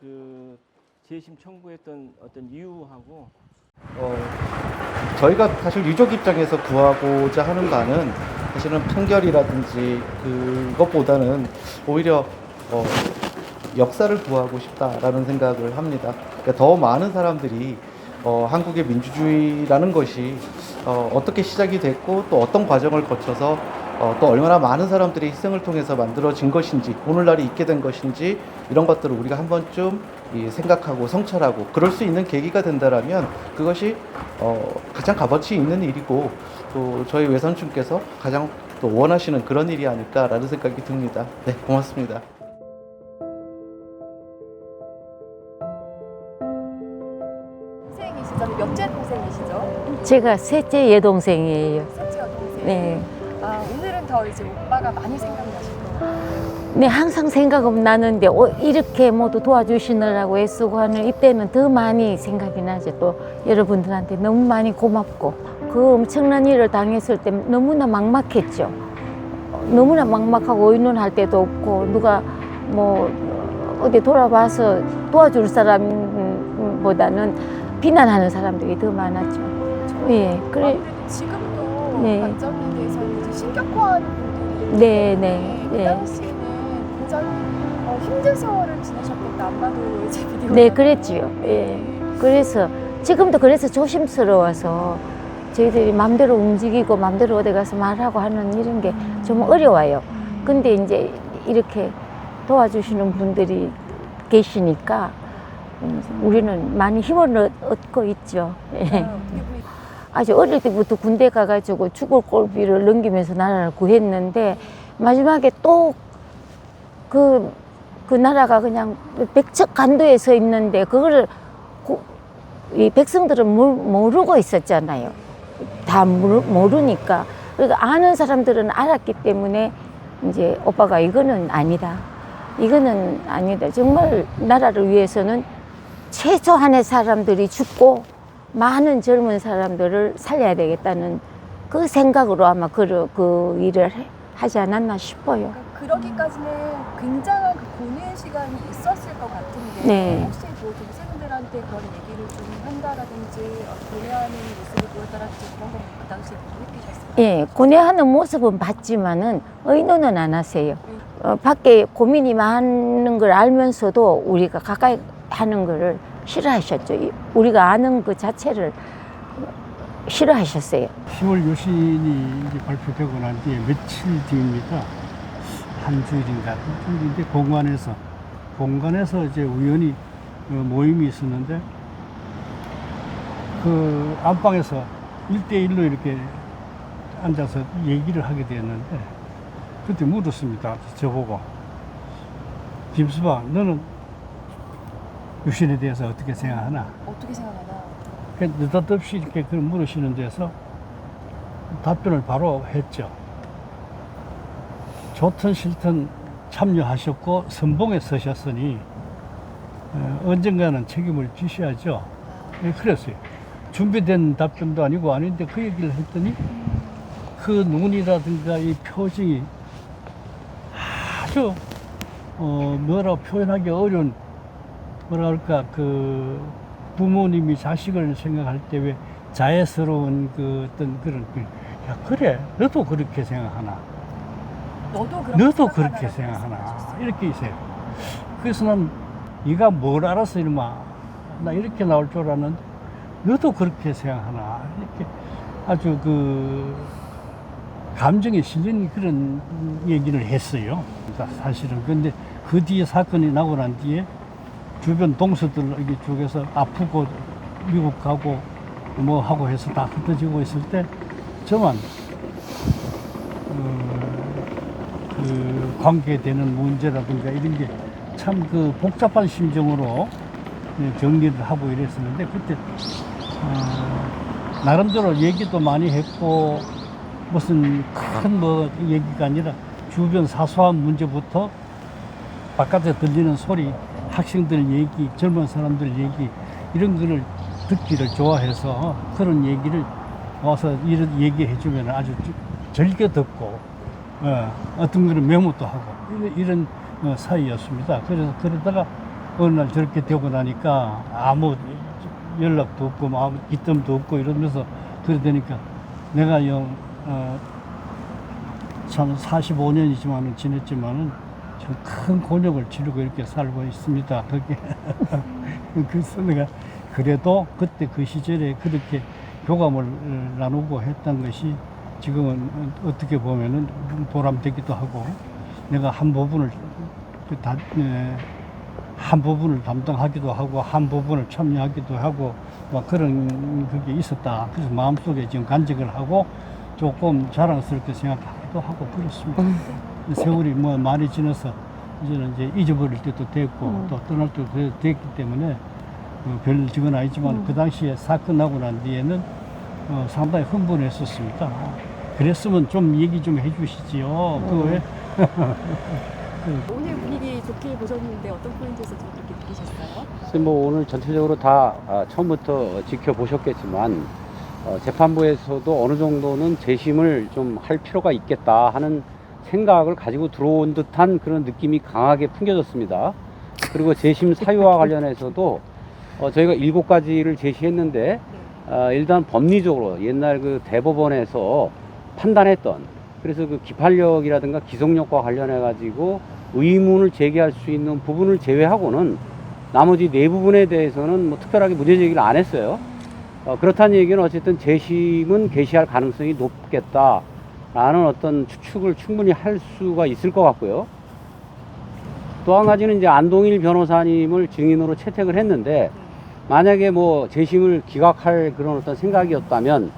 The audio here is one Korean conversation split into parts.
그 재심 청구했던 어떤 이유하고 어, 저희가 사실 유족 입장에서 구하고자 하는 바는 사실은 판결이라든지 그것보다는 오히려 어, 역사를 구하고 싶다라는 생각을 합니다. 그러니까 더 많은 사람들이 어, 한국의 민주주의라는 것이 어, 어떻게 시작이 됐고 또 어떤 과정을 거쳐서 어, 또 얼마나 많은 사람들의 희생을 통해서 만들어진 것인지 오늘날이 있게 된 것인지 이런 것들을 우리가 한 번쯤 이 생각하고 성찰하고 그럴 수 있는 계기가 된다라면 그것이 어, 가장 값어치 있는 일이고 또 저희 외삼촌께서 가장 또 원하시는 그런 일이 아닐까라는 생각이 듭니다. 네, 고맙습니다. 동생이시죠? 몇째 동생이시죠? 제가 셋째 여동생이에요. 셋째 여동생. 네. 더 이제 오빠가 많이 생각나실 거예요. 네, 항상 생각은 나는데 어, 이렇게 모두 도와주시느라고 애쓰고 하는 이때는 더 많이 생각이 나죠. 또 여러분들한테 너무 많이 고맙고 그 엄청난 일을 당했을 때 너무나 막막했죠. 어, 너무나 막막하고 의논할 때도 없고 누가 뭐 어디 돌아봐서 도와줄 사람보다는 비난하는 사람들이 더 많았죠. 예, 그래. 아무래도 지금도 네. 대해서는 이제 신격화하는 분들이 네, 네, 그 네. 당시에는 굉장히 어, 힘든 세월을 지내셨겠다. 안마도 이제 비디오. 네, 그랬지요. 예. 그래서 지금도 그래서 조심스러워서 저희들이 마음대로 움직이고 마음대로 어디 가서 말하고 하는 이런 게 좀 어려워요. 근데 이제 이렇게 도와주시는 분들이 계시니까 음, 우리는 많이 힘을 얻- 얻고 있죠. 예. 어떻게 보면 아주 어릴 때부터 군대 가가지고 죽을 꼴비를 넘기면서 나라를 구했는데 마지막에 또 그, 그 나라가 그냥 백척 간도에 서 있는데 그거를 고- 이 백성들은 모- 모르고 있었잖아요. 다 모르, 모르니까. 그러니까 아는 사람들은 알았기 때문에 이제 오빠가 이거는 아니다. 이거는 아니다. 정말 나라를 위해서는 최소한의 사람들이 죽고 많은 젊은 사람들을 살려야 되겠다는 그 생각으로 아마 그, 그 일을 해- 하지 않았나 싶어요. 그러니까 그러기까지는 굉장한 그 고뇌의 시간이 있었을 것 같은데 네. 혹시 뭐 동생들한테 그런 얘기를 좀 한다라든지 어, 고뇌하는 모습을 보였다라든지 그런 건 그 당시에 못 느끼셨어요? 예, 고뇌하는 모습은 봤지만은 의논은 안 하세요. 어, 밖에 고민이 많은 걸 알면서도 우리가 가까이 하는 거를 싫어하셨죠. 이- 우리가 아는 그 자체를 싫어하셨어요. 10월 유신이 이제 발표되고 난 뒤에 며칠 뒤입니다. 한 주일인가 한 주일인데 공관에서 공관에서 이제 우연히 어, 모임이 있었는데 그 안방에서 일대일로 이렇게 앉아서 얘기를 하게 되었는데 그때 물었습니다. 저보고 김수바 너는 유신에 대해서 어떻게 생각하나? 어떻게 생각하나? 그 느닷없이 이렇게 그 물으시는 데서 답변을 바로 했죠. 좋든 싫든 참여하셨고 선봉에 서셨으니 어, 언젠가는 책임을 지셔야죠. 예, 그랬어요. 준비된 답변도 아니고 아닌데 그 얘기를 했더니 그 눈이라든가 이 표정이 아주 어, 뭐라 표현하기 어려운 뭐라 그럴까? 그 부모님이 자식을 생각할 때 왜 자애스러운 그 어떤 그런 그, 야 그래. 너도 그렇게 생각하나? 너도 그렇게 너도 그렇게 생각하나. 이렇게 있어요. 그래서 난 네가 뭘 알았어 이놈아. 나 이렇게 나올 줄 알았는데 너도 그렇게 생각하나? 이렇게 아주 그 감정에 실린 그런 얘기를 했어요. 그러니까 사실은. 근데 그 뒤에 사건이 나고 난 뒤에 주변 동서들 이게 쪽에서 아프고 미국 가고 뭐 하고 해서 다 흩어지고 있을 때 저만 어, 그 관계되는 문제라든가 이런 게 참 그 복잡한 심정으로 예, 정리를 하고 이랬었는데 그때 어, 나름대로 얘기도 많이 했고 무슨 큰 뭐 얘기가 아니라 주변 사소한 문제부터 바깥에 들리는 소리, 학생들 얘기, 젊은 사람들 얘기 이런 거를 듣기를 좋아해서 그런 얘기를 와서 이런 얘기해 주면 아주 주- 즐겨 듣고 어, 어떤 거는 메모도 하고 이런, 어, 사이였습니다. 그래서 그러다가 어느 날 저렇게 되고 나니까 아무 연락도 없고 뭐 아무 기뜸도 없고 이러면서 그러다니까 내가 영, 어, 참 45년이지만은 지냈지만은 좀 큰 곤욕을 치르고 이렇게 살고 있습니다. 그게 그래서 내가 그래도 그때 그 시절에 그렇게 교감을 어, 나누고 했던 것이 지금은 어떻게 보면은 보람되기도 하고 내가 한 부분을 그 다, 에, 한 부분을 담당하기도 하고 한 부분을 참여하기도 하고 막 그런 그게 있었다. 그래서 마음속에 지금 간직을 하고 조금 자랑스럽게 생각하기도 하고 그렇습니다. 세월이 뭐 많이 지나서 이제는 이제 잊어버릴 때도 됐고 또 떠날 때도 되- 됐기 때문에 어, 별 적은 아니지만 그 당시에 사건 나고 난 뒤에는 어, 상당히 흥분했었습니다. 그랬으면 좀 얘기 좀 해주시지요. 그왜 오늘 분위기 좋게 보셨는데 어떤 포인트에서 좀 그렇게 느끼셨어요? 뭐 오늘 전체적으로 다 아, 처음부터 지켜보셨겠지만 어, 재판부에서도 어느 정도는 재심을 좀 할 필요가 있겠다 하는 생각을 가지고 들어온 듯한 그런 느낌이 강하게 풍겨졌습니다. 그리고 재심 사유와 관련해서도 어, 저희가 일곱 가지를 제시했는데 아, 일단 법리적으로 옛날 그 대법원에서 판단했던 그래서 그 기판력이라든가 기속력과 관련해 가지고 의문을 제기할 수 있는 부분을 제외하고는 나머지 네 부분에 대해서는 뭐 특별하게 문제 제기를 안 했어요. 어, 그렇다는 얘기는 어쨌든 재심은 개시할 가능성이 높겠다 라는 어떤 추측을 충분히 할 수가 있을 것 같고요. 또 한 가지는 이제 안동일 변호사님을 증인으로 채택을 했는데 만약에 뭐 재심을 기각할 그런 어떤 생각이었다면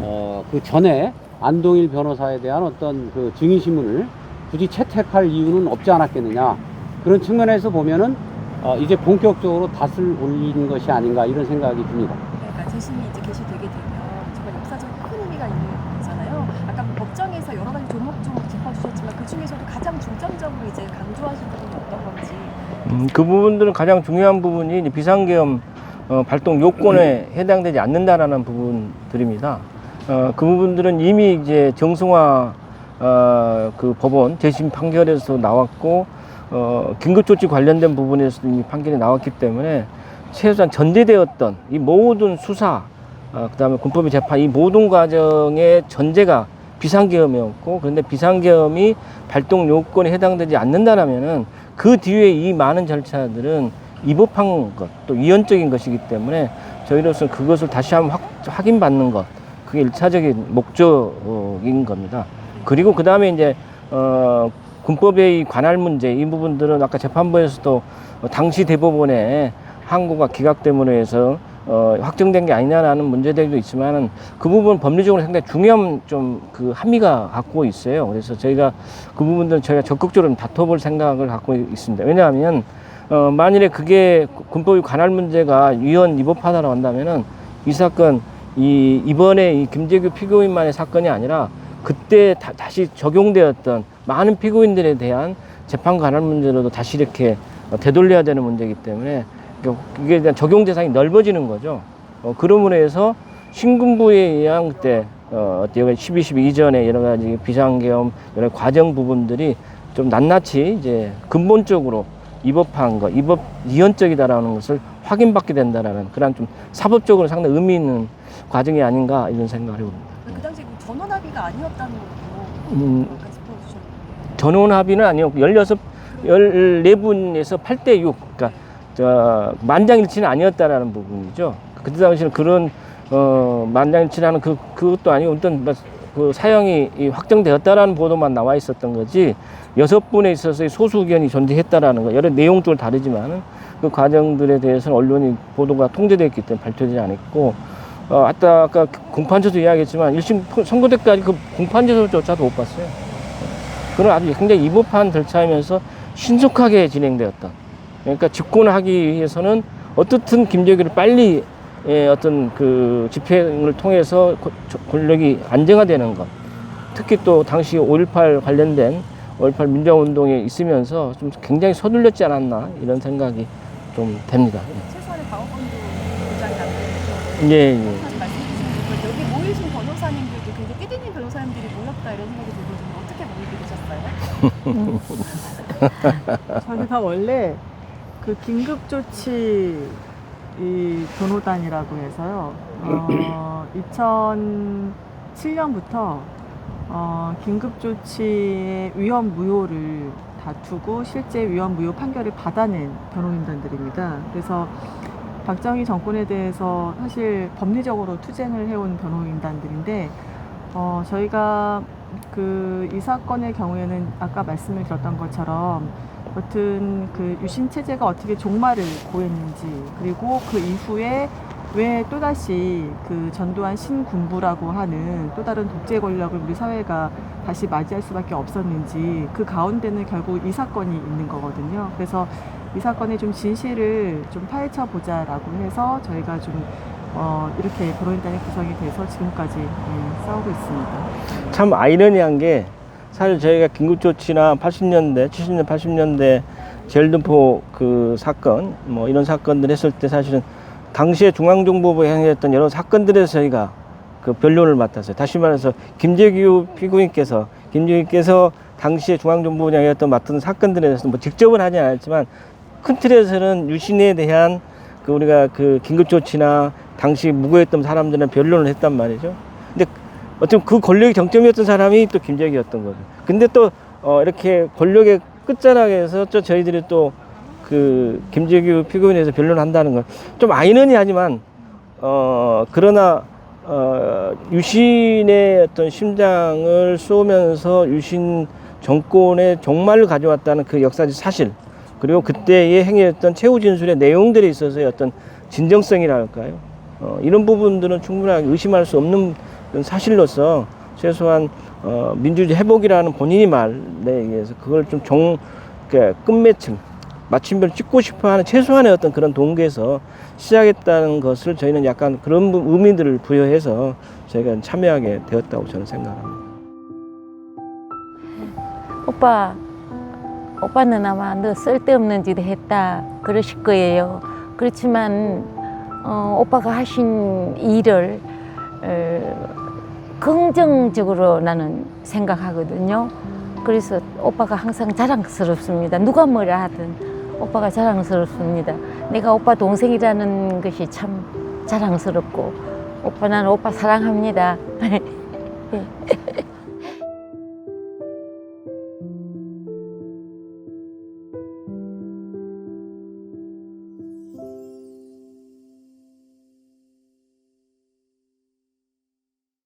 어, 그 전에 안동일 변호사에 대한 어떤 그 증인 신문을 굳이 채택할 이유는 없지 않았겠느냐 그런 측면에서 보면은 어, 이제 본격적으로 닷을 올린 것이 아닌가 이런 생각이 듭니다. 그러니까 재심이 이제 개시되게 되면 정말 역사적인 큰 의미가 있는 거잖아요. 아까 뭐 법정에서 여러 가지 조목조목 짚어주셨지만 그 중에서도 가장 중점적으로 이제 강조하신 부분이 어떤 건지 음, 그 부분들은 가장 중요한 부분이 비상계엄 어, 발동 요건에 해당되지 않는다라는 부분들입니다. 어, 그 부분들은 이미 이제 정승화 어, 그 법원 재심 판결에서 나왔고 어, 긴급조치 관련된 부분에서도 이미 판결이 나왔기 때문에 최소한 전제되었던 이 모든 수사, 어, 그다음에 군법의 재판 이 모든 과정의 전제가 비상계엄이었고 그런데 비상계엄이 발동 요건에 해당되지 않는다라면은 그 뒤에 이 많은 절차들은 위법한 것, 또 위헌적인 것이기 때문에 저희로서는 그것을 다시 한번 확, 확인받는 것, 그게 일차적인 목적인 겁니다. 그리고 그 다음에 이제, 어, 군법의 이 관할 문제, 이 부분들은 아까 재판부에서도 어, 당시 대법원의 항고가 기각 때문에 해서 어, 확정된 게 아니냐라는 문제들도 있지만은 그 부분 법리적으로 상당히 중요한 좀 그 함의가 갖고 있어요. 그래서 저희가 그 부분들은 저희가 적극적으로 좀 다퉈볼 생각을 갖고 있습니다. 왜냐하면 어, 만일에 그게 군법의 관할 문제가 위헌 위법하다고 한다면은 이 사건 이 이번에 이 김재규 피고인만의 사건이 아니라 그때 다, 다시 적용되었던 많은 피고인들에 대한 재판 관할 문제로도 다시 이렇게 어, 되돌려야 되는 문제이기 때문에 그- 그게 그냥 적용 대상이 넓어지는 거죠. 어, 그러므로 해서 신군부에 의한 그때 어, 여기 12, 12 이전에 여러 가지 비상계엄 여러 과정 부분들이 좀 낱낱이 이제 근본적으로 위법한 것, 위법 위헌적이다라는 것을 확인받게 된다라는 그런 좀 사법적으로 상당히 의미 있는 과정이 아닌가 이런 생각을 해봅니다. 그 당시 그 전원 합의가 아니었다는 것도 음. 전원 합의는 아니었고 16, 14분에서 8대 6. 저 만장일치는 아니었다라는 부분이죠. 그때 당시는 그런 어 만장일치라는 그 그것도 아니고 어떤 뭐그 사형이 이 확정되었다라는 보도만 나와 있었던 거지 여섯 분에 있어서의 소수 의견이 존재했다라는 거 여러 내용적으로 다르지만은 그 과정들에 대해서는 언론이 보도가 통제되었기 때문에 발표되지 않았고 어 아까 아까 공판처도 이야기했지만 일심 선고 때까지 그 공판처조차도 못 봤어요. 그런 아주 굉장히 위법한 절차이면서 신속하게 진행되었다. 그러니까 집권하기 위해서는 어떻든 김재규를 빨리 예, 어떤 그 집행을 통해서 권력이 안정화되는 것. 특히 또 당시 5.18 관련된 5.18 민주화운동에 있으면서 좀 굉장히 서둘렸지 않았나 이런 생각이 좀 됩니다. 최소한의 방어권도 보장이 안 되는 예, 예. 분 여기 모이신 변호사님들도 굉장히 띠디님 변호사님들이 모였다 이런 생각이 들거든요. 어떻게 모이게 되셨어요? 저희가 원래 그 긴급조치 이 변호단이라고 해서요. 어, 2007년부터 어, 긴급조치의 위헌 무효를 다투고 실제 위헌 무효 판결을 받아낸 변호인단들입니다. 그래서 박정희 정권에 대해서 사실 법리적으로 투쟁을 해온 변호인단들인데 어, 저희가 그 이 사건의 경우에는 아까 말씀을 드렸던 것처럼 여튼 그 유신 체제가 어떻게 종말을 고했는지 그리고 그 이후에 왜 또다시 그 전두환 신군부라고 하는 또 다른 독재 권력을 우리 사회가 다시 맞이할 수밖에 없었는지 그 가운데는 결국 이 사건이 있는 거거든요. 그래서 이 사건의 좀 진실을 좀 파헤쳐 보자라고 해서 저희가 좀 어, 이렇게 변호인단이 구성이 돼서 지금까지 예, 싸우고 있습니다. 참 아이러니한 게 사실 저희가 긴급조치나 80년대, 70년, 80년대 제일등포 그 사건 뭐 이런 사건들 했을 때 사실은 당시에 중앙정보부에 행했던 여러 사건들에서 저희가 그 변론을 맡았어요. 다시 말해서 김재규 피고인께서 김재규께서 당시에 중앙정보부장이었던 맡은 사건들에 대해서 뭐 직접은 하지 않았지만 큰 틀에서는 유신에 대한 그 우리가 그 긴급조치나 당시 무고했던 사람들은 변론을 했단 말이죠. 근데 어쩌면 그 권력의 정점이었던 사람이 또 김재기였던 거죠. 근데 또 어, 이렇게 권력의 끝자락에서 저 저희들이 또 그 김재규 피고인에 대해서 변론을 한다는 건 좀 아이러니하지만 어 그러나 어 유신의 어떤 심장을 쏘면서 유신 정권의 종말을 가져왔다는 그 역사적 사실 그리고 그때의 행했던 최후 진술의 내용들에 있어서의 어떤 진정성이랄까요 어, 이런 부분들은 충분하게 의심할 수 없는 사실로서 최소한 어, 민주주의 회복이라는 본인이 말에 의해서 그걸 좀 종, 그 끝맺음, 마침표를 찍고 싶어 하는 최소한의 어떤 그런 동기에서 시작했다는 것을 저희는 약간 그런 부- 의미들을 부여해서 저희가 참여하게 되었다고 저는 생각합니다. 오빠, 오빠는 아마 너 쓸데없는 짓 했다 그러실 거예요. 그렇지만 어, 오빠가 하신 일을 어, 긍정적으로 나는 생각하거든요. 그래서 오빠가 항상 자랑스럽습니다. 누가 뭐라 하든 오빠가 자랑스럽습니다. 내가 오빠 동생이라는 것이 참 자랑스럽고 오빠 나는 오빠 사랑합니다.